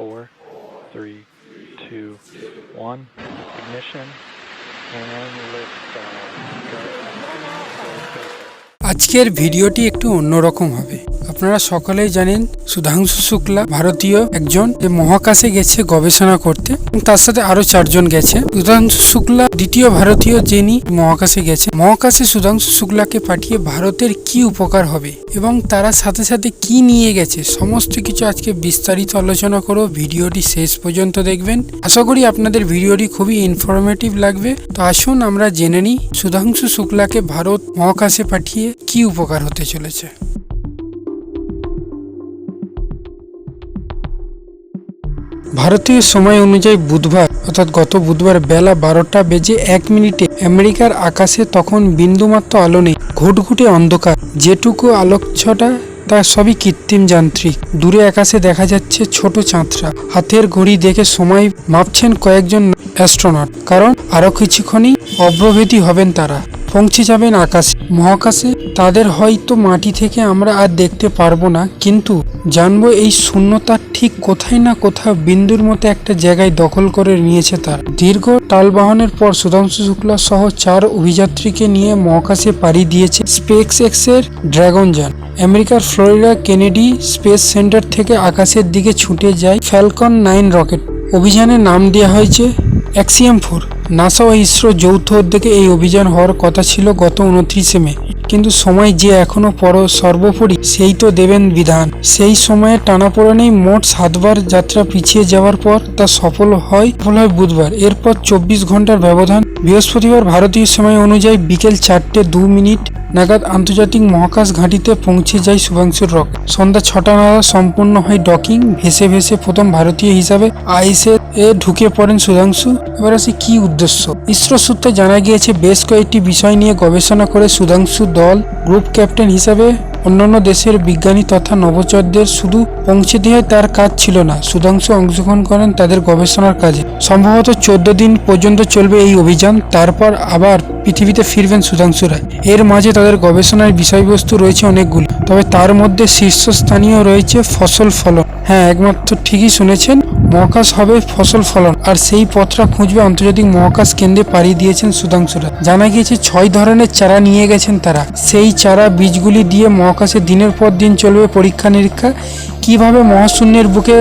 four, three, two, one. Ignition and lift off. আজকের ভিডিওটি একটু অন্যরকম হবে আপনারা সকলেই জানেন সুধাংশু শুক্লা ভারতীয় একজন যে মহাকাশে গেছে গবেষণা করতে তার সাথে আরও চারজন গেছে। সুধাংশু শুক্লা দ্বিতীয় ভারতীয় যিনি মহাকাশে গেছে। মহাকাশে সুধাংশু শুক্লাকে পাঠিয়ে ভারতের কি উপকার হবে এবং তারা সাথে সাথে কি নিয়ে গেছে সমস্ত কিছু আজকে বিস্তারিত আলোচনা করো ভিডিওটি শেষ পর্যন্ত দেখবেন। আশা করি আপনাদের ভিডিওটি খুবই ইনফরমেটিভ লাগবে। তো আসুন আমরা জেনে নিই সুধাংশু শুক্লাকে ভারত মহাকাশে পাঠিয়ে কি উপকার হতে চলেছে। ভারতীয় সময় অনুযায়ী বুধবার, অর্থাৎ গত বুধবার বেলা বারোটা বেজে এক মিনিটে আমেরিকার আকাশে তখন বিন্দুমাত্র আলো নেই, ঘুটঘুটে অন্ধকার। যেটুকু আলোকছটা, তা সবই কৃত্রিম যান্ত্রিক। দূরে আকাশে দেখা যাচ্ছে ছোট চাঁদরা। হাতের ঘড়ি দেখে সময় মাপছেন কয়েকজন অ্যাস্ট্রোনট কারণ আরও কিছুক্ষণই অগ্রগতি হবেন তারা। পৌঁছে যাবেন আকাশে, মহাকাশে। তাদের হয়তো মাটি থেকে আমরা আর দেখতে পারব না, কিন্তু জানব এই শূন্যতা ঠিক কোথায় না কোথাও বিন্দুর মতো একটা জায়গায় দখল করে নিয়েছে তার। দীর্ঘ টালবাহনের পর সুধাংশু শুক্লা সহ চার অভিযাত্রীকে নিয়ে মহাকাশে পাড়ি দিয়েছে স্পেক্স এক্সের ড্রাগন যান। আমেরিকার ফ্লোরিডা কেনেডি স্পেস সেন্টার থেকে আকাশের দিকে ছুটে যায় ফ্যালকন নাইন রকেট। অভিযানের নাম দেওয়া হয়েছে অ্যাক্সিয়াম ফোর। নাসা ও ইসরো যৌথ উদ্যোগে এই অভিযান হওয়ার কথা ছিল গত উনত্রিশে মে। কিন্তু সময় যে এখনও পর সর্বোপরি সেই তো দেবেন বিধান। সেই সময়ে টানাপোড়েনেই মোট সাতবার যাত্রা পিছিয়ে যাওয়ার পর তা সফল হয় সফল হয় বুধবার। এরপর চব্বিশ ঘণ্টার ব্যবধান। বৃহস্পতিবার ভারতীয় সময় অনুযায়ী বিকেল চারটে দু মিনিট নাগাদ আন্তর্জাতিক মহাকাশ ঘাঁটিতে পৌঁছে যায় শুভাংশুর রক। সন্ধ্যা ছটা নাগাদ সম্পূর্ণ হয় ডকিং। ভেসে ভেসে প্রথম ভারতীয় হিসাবে আইএসএ এ ঢুকে পড়েন সুধাংশু। এবার আসি কি উদ্দেশ্য? ইসরো সূত্রে জানা গিয়েছে, বেশ কয়েকটি বিষয় নিয়ে গবেষণা করে সুধাংশু দল গ্রুপ ক্যাপ্টেন হিসাবে অন্যান্য দেশের বিজ্ঞানী তথা নবচরদের শুধু পৌঁছে দেওয়াই তার কাজ ছিল না, সুধাংশু অংশগ্রহণ করেন তাদের গবেষণার কাজে। সম্ভবত চোদ্দ দিন পর্যন্ত চলবে এই অভিযান, তারপর আবার পৃথিবীতে ফিরবেন সুধাংশুরা এর মাঝে তাদের গবেষণার বিষয়বস্তু রয়েছে অনেকগুলো, তবে তার মধ্যে শীর্ষস্থানীয় রয়েছে ফসল ফলন। হ্যাঁ একমাত্র ঠিকই শুনেছেন, মহাকাশ হবে ফসল ফলন, আর সেই পথটা খুঁজবে আন্তর্জাতিক মহাকাশ কেন্দ্রে পাড়ি দিয়েছেন সুধাংশুরা জানা গিয়েছে ছয় ধরনের চারা নিয়ে গেছেন তারা। সেই চারা বীজগুলি দিয়ে মহাকাশে দিনের পর দিন চলবে পরীক্ষা নিরীক্ষা। কীভাবে মহাশূন্যের বুকে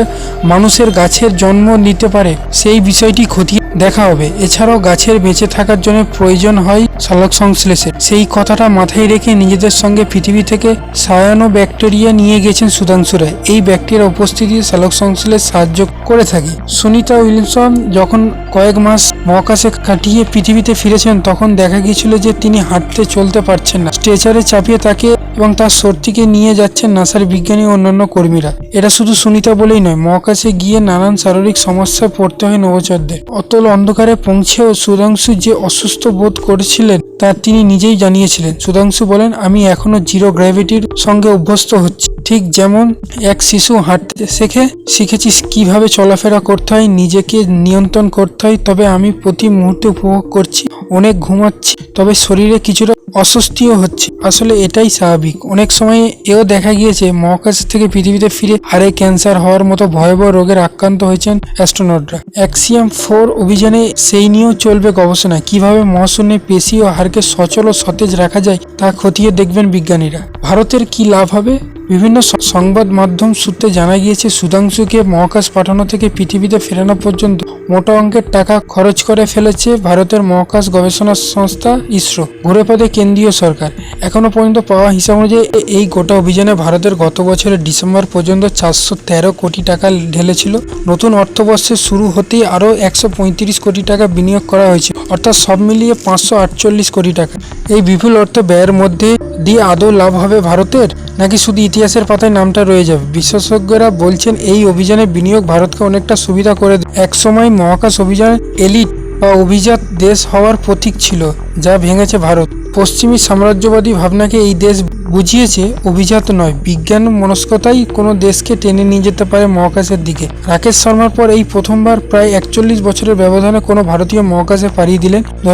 মানুষের গাছের জন্ম নিতে পারে, সেই বিষয়টি খতিয়ে দেখা হবে। এছাড়াও গাছের বেঁচে থাকার জন্য প্রয়োজন হয় সালোক সংশ্লেষের। সেই কথাটা মাথায় রেখে নিজেদের সঙ্গে পৃথিবী থেকে সায়ানো ব্যাকটেরিয়া নিয়ে গেছেন সুধাংশুরা। এই ব্যাকটেরিয়া উপস্থিতি সালোক সংশ্লেষ সাহায্য করে থাকে। সুনিতা উইলসন যখন কয়েক মাস মহাকাশে কাটিয়ে পৃথিবীতে ফিরেছেন, তখন দেখা গিয়েছিল যে তিনি হাঁটতে চলতে পারছেন না। স্ট্রেচারে চাপিয়ে তাকে এবং তার সর্তিকে নিয়ে যাচ্ছেন নাসার বিজ্ঞানী ও অন্যান্য কর্মীরা। এটা শুধু সুনিতা বলেই নয়, মহাকাশে গিয়ে নানান শারীরিক সমস্যায় পড়তে হয় নবচরদের অতল অন্ধকারে পৌঁছেও সুধাংশু যে অসুস্থ বোধ করেছিলেন, তা তিনি নিজেই জানিয়েছিলেন। সুধাংশু বলেন, আমি এখনও জিরো গ্র্যাভিটির সঙ্গে অভ্যস্ত হচ্ছি। ঠিক যেমন এক শিশু হাঁটতে শেখে শিখেছি কীভাবে চলাফেরা করতে হয়, নিজেকে নিয়ন্ত্রণ করতে হয়, তবে আমি প্রতি মুহূর্তে উপভোগ করছি, অনেক ঘুমাচ্ছি, তবে শরীরে কিছুটা অস্বস্তিও হচ্ছে। আসলে এটাই স্বাভাবিক। অনেক সময় এও দেখা গিয়েছে, মহাকাশ থেকে পৃথিবীতে ফিরে হারে ক্যান্সার হওয়ার মতো ভয়াবহ রোগের আক্রান্ত হয়েছেন অ্যাস্ট্রোনটরা। অ্যাক্সিয়াম ফোর অভিযানে সেই নিয়েও চলবে গবেষণা। কীভাবে মহাশূন্যে পেশি ও হাড়কে সচল ও সতেজ রাখা যায় তা খতিয়ে দেখবেন বিজ্ঞানীরা। ভারতের কি লাভ হবে? বিভিন্ন সংবাদ মাধ্যম সূত্রে জানা গিয়েছে, সুধাংশুকে মহাকাশ পাঠানো থেকে পৃথিবীতে ফেরানো পর্যন্ত মোটা অঙ্কের টাকা খরচ করে ফেলেছে ভারতের মহাকাশ গবেষণা সংস্থা ইসরো, ঘুরে পদে কেন্দ্রীয় সরকার। এখনও পর্যন্ত পাওয়া হিসাব অনুযায়ী এই গোটা অভিযানে ভারতের গত বছরের ডিসেম্বর পর্যন্ত চারশো তেরো কোটি টাকা ঢেলেছিল। নতুন অর্থবর্ষে শুরু হতেই আরও একশো পঁয়ত্রিশ কোটি টাকা বিনিয়োগ করা হয়েছে। অর্থাৎ সব মিলিয়ে পাঁচশো আটচল্লিশ কোটি টাকা। এই বিপুল অর্থ ব্যয়ের মধ্যে দিয়ে আদৌ লাভ হবে ভারতের, নাকি শুধু ইতিহাসের পাতায় নামটা রয়ে যাবে? বিশেষজ্ঞরা বলছেন, এই অভিযানে বিনিয়োগ ভারতকে অনেকটা সুবিধা করে। একসময় মহাকাশ অভিযান এলিট বা অভিজাত দেশ হওয়ার প্রতীক ছিল, যা ভেঙেছে ভারত। পশ্চিমী সাম্রাজ্যবাদী ভাবনাকে এই দেশ বুঝিয়েছে, অভিজাত নয়। বিজ্ঞান মনস্কতাই কোনো দেশকে টেনে নিয়ে যেতে পারে মহাকাশের দিকে। রাকেশ শর্মার পর এই প্রথমবার প্রায় একচল্লিশ বছরের ব্যবধানে কোনো ভারতীয় মহাকাশে পাড়িয়ে দিলেন। দু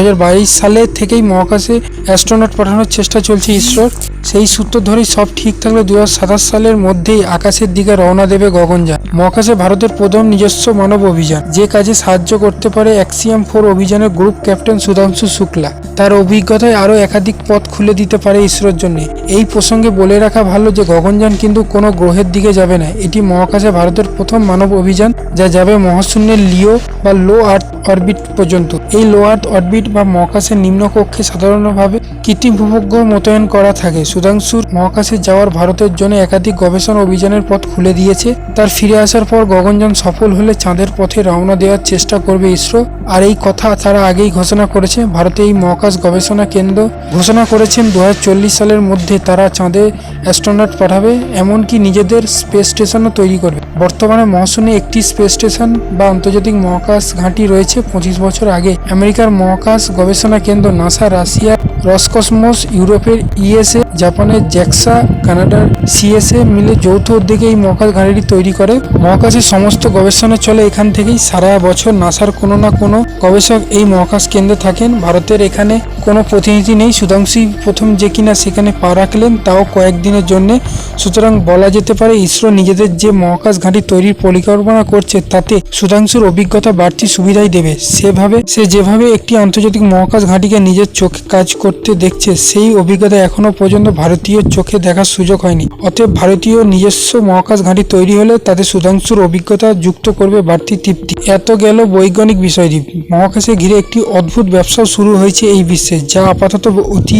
সালে থেকেই মহাকাশে অ্যাস্ট্রোনট পাঠানোর চেষ্টা চলছে ইসরোর। সেই সূত্র ধরেই সব ঠিক থাকলে দুই হাজার সাতাশ সালের মধ্যেই আকাশের দিকে রওনা দেবে গগনযান। মহাকাশে ভারতের প্রথম নিজস্ব মানব অভিযান, যে কাজে সাহায্য করতে পারে অ্যাক্সিয়াম ফোর অভিযানের গ্রুপ ক্যাপ্টেন সুধাংশু শুক্লা। তার অভিজ্ঞতায় আরও একাধিক পথ খুলে দিতে পারে ইসরোর জন্য। এই প্রসঙ্গে বলে রাখা ভালো যে, গগনযান কিন্তু কোনো গ্রহের দিকে যাবে না। এটি মহাকাশে ভারতের প্রথম মানব অভিযান, যা যাবে মহাশূন্যের লিও বা লো আর্থ অরবিট পর্যন্ত। এই লো আর্থ অরবিট বা মহাকাশের নিম্নকক্ষে সাধারণভাবে কৃত্রিম ভূপগ্রহ মোতায়েন করা থাকে। সুধাংশুর মহাকাশে যাওয়ার ভারতের জন্য একাধিক গবেষণা অভিযানের পথ খুলে দিয়েছে। তার ফিরে আসার পর গগনযান সফল হলে চাঁদের পথে রওনা দেওয়ার চেষ্টা করবে ইসরো। আর এই কথা তারা আগেই ঘোষণা করেছে। ভারতে এই মহাকাশ গবেষণা কেন্দ্র ঘোষণা করেছেন দু হাজার চল্লিশ সালের মধ্যে তারা চাঁদে অ্যাস্ট্রোনট পাঠাবে, এমনকি নিজেদের স্পেস স্টেশনও তৈরি করবে। বর্তমানে মহাশূন্যে একটি স্পেস স্টেশন বা আন্তর্জাতিক মহাকাশ ঘাঁটি রয়েছে পঁচিশ বছর আগে। আমেরিকার মহাকাশ গবেষণা কেন্দ্র নাসা রাশিয়ার রসকসমোস, ইউরোপের ইএসএ, জাপানের জ্যাক্সা, কানাডার সিএসএ মিলে যৌথ উদ্যোগে এই মহাকাশ ঘাঁটিটি তৈরি করে। মহাকাশের সমস্ত গবেষণা চলে এখান থেকেই। সারা বছর নাসার কোনো না কোনো গবেষক এই মহাকাশ কেন্দ্রে থাকেন। ভারতের এখানে কোনো প্রতিনিধি নেই। সুধাংশী প্রথম যে কিনা সেখানে পা রাখলেন, তাও কয়েকদিনের জন্য। সুতরাং বলা যেতে পারে, ইসরো নিজেদের যে মহাকাশ ঘাঁটি তৈরির পরিকল্পনা করছে, তাতে সুধাংশুর অভিজ্ঞতা বাড়তি সুবিধাই দেবে। সেভাবে, সে যেভাবে একটি আন্তর্জাতিক মহাকাশ ঘাঁটিকে নিজের চোখে কাজ করতে দেখছে, সেই অভিজ্ঞতা এখনও পর্যন্ত ভারতীয় চোখে দেখার সুযোগ হয়নি। অতএব ভারতীয় নিজস্ব মহাকাশ ঘাঁটি তৈরি হলে তাতে সুধাংশুর অভিজ্ঞতা যুক্ত করবে বাড়তি তৃপ্তি। এত গেল বৈজ্ঞানিক বিষয়টি। মহাকাশে ঘিরে একটি অদ্ভুত ব্যবসাও শুরু হয়েছে এই বিশ্বে, যা আপাতত অতি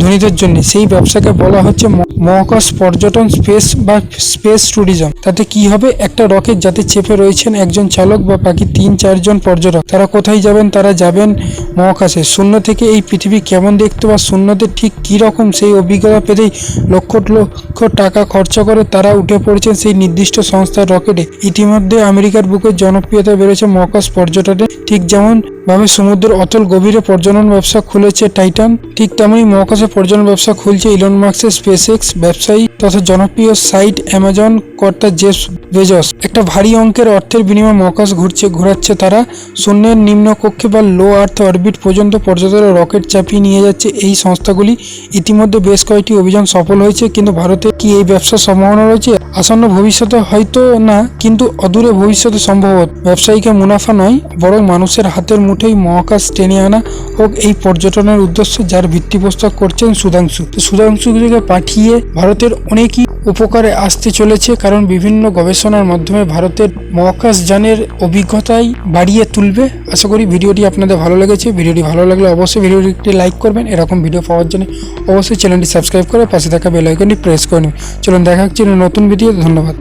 ধনীদের জন্য। সেই ব্যবসাকে বলা হচ্ছে মহাকাশ পর্যটন স্পেস বা স্পেস ট্যুরিজম। তাতে কি হবে? একটা রকেট যাতে চেপে রয়েছেন একজন চালক বা বাকি তিন চারজন পর্যটক। তারা কোথায় যাবেন? তারা যাবেন মহাকাশে। শূন্য থেকে এই পৃথিবী কেমন দেখতে বা শূন্যতে ঠিক কী রকম সেই অভিজ্ঞতা পেতেই লক্ষ লক্ষ টাকা খরচা করে তারা উঠে পড়েছেন সেই নির্দিষ্ট সংস্থার রকেটে। ইতিমধ্যে আমেরিকার বুকে জনপ্রিয়তা বেড়েছে মহাকাশ পর্যটনে ঠিক যেমন ভাবে সমুদ্রের অতল গভীরে পর্যটন ব্যবসা খুলেছে টাইটান ঠিক তেমনি মহাকাশে পর্যটন ব্যবসা খুলছে ইলন মার্কসের স্পেস এক্স ব্যবসায়ী তথা জনপ্রিয় সাইট অ্যামাজন কর্তা জেস বেজস। একটা ভারী অঙ্কের অর্থের বিনিময়ে মহাকাশ ঘুরছে ঘোরাচ্ছে তারা। শূন্যের নিম্ন কক্ষে বা লো আর্থ অরবিট পর্যন্ত পর্যটনের রকেট চাপিয়ে নিয়ে যাচ্ছে এই সংস্থাগুলি। ইতিমধ্যে বেশ কয়েকটি অভিযান সফল হয়েছে, কিন্তু ভারতে কি এই ব্যবসার সম্ভাবনা রয়েছে? আসন্ন ভবিষ্যতে হয়তো না, কিন্তু অদূরে ভবিষ্যতে সম্ভবত ব্যবসায়ীকে মুনাফা নয়, বরং মানুষের হাতের মুঠেই মহাকাশ টেনে আনা হোক এই পর্যটনের উদ্দেশ্য, যার ভিত্তিপ্রস্তর করছেন সুধাংশু। সুধাংশুকে পাঠিয়ে ভারতের অনেকই উপকারে আসতে চলেছে কারণ বিভিন্ন গবেষণার মাধ্যমে ভারতের মহাকাশ যানের অভিজ্ঞতাই বাড়িয়ে তুলবে। আশা করি ভিডিওটি আপনাদের ভালো লেগেছে। ভিডিওটি ভালো লাগলে অবশ্যই ভিডিওটি লাইক করবেন। এরকম ভিডিও পাওয়ার জন্য অবশ্যই চ্যানেলটি সাবস্ক্রাইব করে পাশে থাকা বেল আইকনটি প্রেস করে নিন চলুন দেখা হচ্ছে নতুন ভিডিও ধন্যবাদ।